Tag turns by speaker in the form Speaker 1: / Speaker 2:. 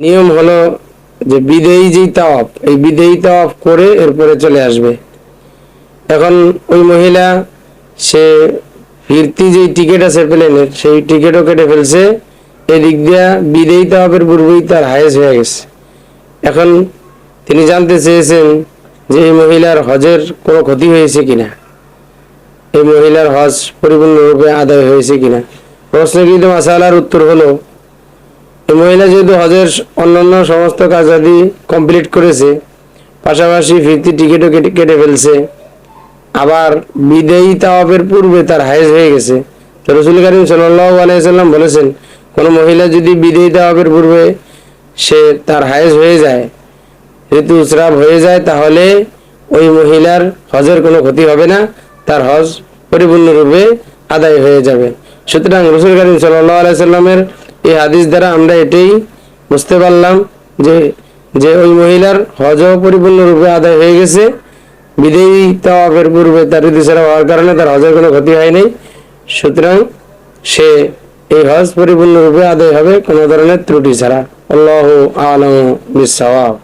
Speaker 1: নিয়ম হলো যে বিদেয়ী যেই তাওয়াফ, এই বিদেয়ী তাওয়াফ করে এরপরে চলে আসবে। এখন ওই মহিলা, সে ফিরতি যেই টিকিট আছে প্লেনের সেই টিকিটও কেটে ফেলছে। এদিক দিয়া বিদেয়ী তাওয়াফের পূর্বেই তার হায়েস হয়ে গেছে। এখন তিনি জানতে চেয়েছেন যে এই মহিলার হজের কোনো ক্ষতি হয়েছে কিনা। এই মহিলার হজ পরিপূর্ণরূপে আদায় হয়েছে কিনা। প্রশ্নকৃত মাসালার উত্তর হলো মহিলা যেহেতু হজের অন্যান্য সমস্ত কাজাদি কমপ্লিট করেছে, পাশাপাশি ফিরতি টিকিটও কেটে কেটে ফেলছে। আবার বিদেয়ী তাওয়াবের পূর্বে তার হায়েজ হয়ে গেছে। তো রসুল করিম সাল্লাহ আলাইসাল্লাম বলেছেন, কোনো মহিলা যদি বিদেয়ী তাওয়াবের পূর্বে সে তার হায়েজ হয়ে যায় ঋতুস্রাব হয়ে যায়, তাহলে ওই মহিলার হজের কোনো ক্ষতি হবে না, তার হজ পরিপূর্ণরূপে আদায় হয়ে যাবে। সুতরাং রসুল করিম সাল্লাহ আলাইসাল্লামের এই হাদিস দ্বারা আমরা এটাই বুঝতে পারলাম যে যে ওই মহিলার হজ পরিপূর্ণরূপে আদায় হয়ে গেছে বিদেয়ী তাওয়াফের পূর্বে তার ঋতুসারা হওয়ার কারণে তার হজের কোনো ক্ষতি হয়নি সুতরাং সে এই হজ পরিপূর্ণরূপে আদায় হবে কোনো ধরনের ত্রুটি ছাড়া। আল্লাহ আলম বিসাওয়াব